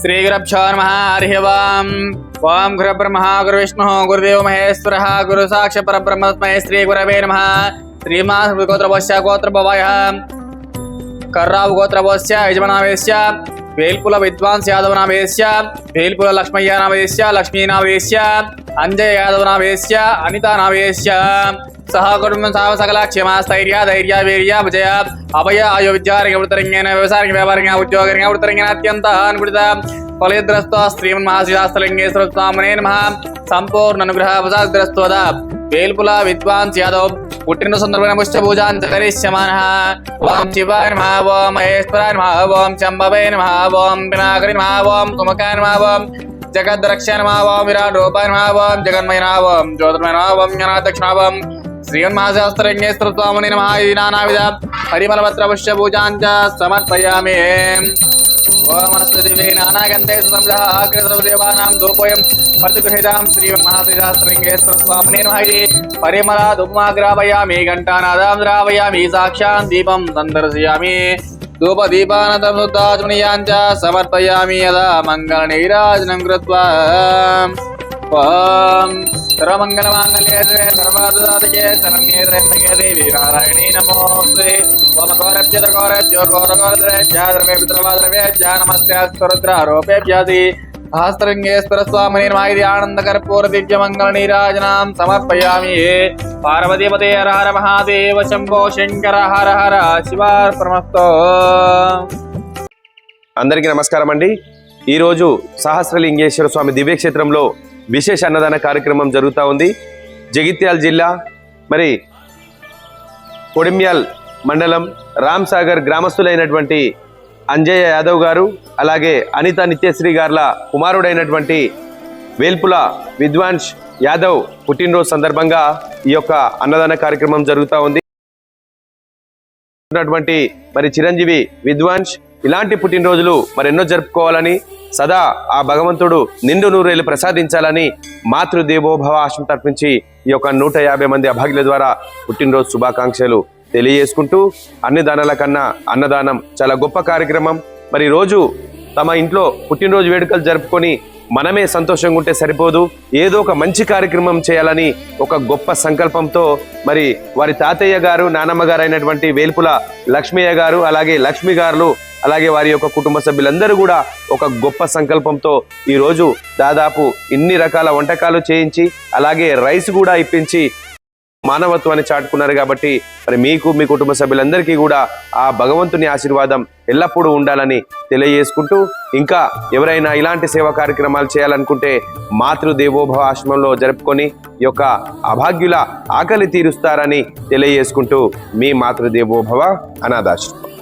శ్రీ గురభ్యో నమ హరి ఓం. ఓం గురు బ్రహ్మ విష్ణు గురుదేవ మహేశ్వర గురు సాక్ష పరబ్రహ్మస్మై శ్రీ గురవే నమ. శ్రీమా గోత్రభోశ్య గోత్రభవాయ. కర్రావు గోత్రభోశ్య యజమనామేశ్య వేల్పుల విద్వాంస్ యాదవ నామేశ్య వేల్పుల లక్ష్మయ్య నామేశ్య లక్ష్మీ అంజయ యాదవ నామేశ్య అనితా నామేశ్య సహ కుటుంబం సహ సకల క్షేమ స్థైర్య ధైర్య వీర్య విజయ అభయ ఆయు విద్యారంగ వృత్తరంగేణ వ్యవసాయ వ్యాపారంగా ఉద్యోగంగా వృత్తరంగేణ అత్యంత అనుకూలిత ఫలద్రస్త శ్రీమన్ మహాశ్రీశాస్త్రలింగేశ్వర స్వామినే నమ సంపూర్ణ అనుగ్రహ వసాగ్రస్తోద వేల్పుల విద్వాంస్ యాదవ్ పుట్టిన సందర్భంగా పుష్ప పూజాన్ కరిష్యమాన ఓం శివాయ నమ ఓం మహేశ్వరాయ నమ ఓం శంభవే నమ ఓం వినాయకరి నమ ఓం సుముఖాయ నమ ఓం జగద్రక్ష నమ ఓం విరాట్ రూపాయ నమ ఓం జగన్మయ నమ ఓం జ్యోతిర్మయ నమ ఓం జ్ఞానాధ్యక్ష నమ ఓం శ్రీమన్మహాశాస్త్రజ్ఞేశ్వర స్వామిని నమ. ఇది నానావిధ పరిమళపత్ర పుష్ప పూజాన్ చ సమర్పయామి. ఓం వనస్పతివే నానాగంధే సుసంజాగ్రదేవానాం ధూపోయం ప్రతిగృహీతాం శ్రీమన్మహాశ్రీశాస్త్రలింగేశ్వర స్వామినే నమః. ఇది పరిమళ ధూమాగ్రావయామి ఘంటానాదాం ద్రావయామి సాక్షాన్ దీపం సందర్శయామి. ధూప దీపానతముద్దాచునియాం ఓం సర్వమంగళమాంగళ్యే శరణ్యే త్రయంబకే దేవి నారాయణీ నమోస్తే. నమస్తే రుద్రారోపేభ్యాసి సహస్రంగేశ్వర స్వామిని మాయిది ఆనందకర్పూర దివ్యమంగళ నీరాజనాం సమర్పయామి. పార్వతీపతే హర హర మహాదేవ శంభో శంకర హర హర శివార్పణమస్తో. అందరికీ నమస్కారం అండి ఈరోజు సహస్రలింగేశ్వర స్వామి దివ్యక్షేత్రంలో విశేష అన్నదాన కార్యక్రమం జరుగుతూ ఉంది. జగిత్యాల జిల్లా మరి కొడిమ్యాల్ మండలం రామ్ సాగర్ గ్రామస్తులైనటువంటి అంజయ్య యాదవ్ గారు అలాగే అనిత నిత్యశ్రీ గార్ల కుమారుడైనటువంటి వేల్పుల విద్వాంష్ యాదవ్ పుట్టినరోజు సందర్భంగా ఈ యొక్క అన్నదాన కార్యక్రమం జరుగుతూ ఉంది. మరి చిరంజీవి విద్వాంష్ ఇలాంటి పుట్టినరోజులు మరెన్నో జరుపుకోవాలని సదా ఆ భగవంతుడు నిండు నూరేళ్ళు ప్రసాదించాలని మాతృదేవోభవ ఆశం తర్పించి ఈ యొక్క నూట యాభై మంది అభాగ్యుల ద్వారా పుట్టినరోజు శుభాకాంక్షలు తెలియజేసుకుంటూ అన్ని దానాల కన్నా అన్నదానం చాలా గొప్ప కార్యక్రమం. మరి రోజు తమ ఇంట్లో పుట్టినరోజు వేడుకలు జరుపుకొని మనమే సంతోషంగా ఉంటే సరిపోదు. ఏదో ఒక మంచి కార్యక్రమం చేయాలని ఒక గొప్ప సంకల్పంతో మరి వారి తాతయ్య గారు నానమ్మ గారు అయినటువంటి వేల్పుల లక్ష్మయ్య గారు అలాగే లక్ష్మి గారు అలాగే వారి యొక్క కుటుంబ సభ్యులందరూ కూడా ఒక గొప్ప సంకల్పంతో ఈరోజు దాదాపు ఇన్ని రకాల వంటకాలు చేయించి అలాగే రైస్ కూడా ఇప్పించి మానవత్వాన్ని చాటుకున్నారు కాబట్టి మరి మీకు మీ కుటుంబ సభ్యులందరికీ కూడా ఆ భగవంతుని ఆశీర్వాదం ఎల్లప్పుడూ ఉండాలని తెలియజేసుకుంటూ ఇంకా ఎవరైనా ఇలాంటి సేవా కార్యక్రమాలు చేయాలనుకుంటే మాతృదేవోభవ ఆశ్రమంలో జరుపుకొని యొక్క అభాగ్యుల ఆకలి తీరుస్తారని తెలియజేసుకుంటూ మీ మాతృదేవోభవ అనాథాశ్రమం.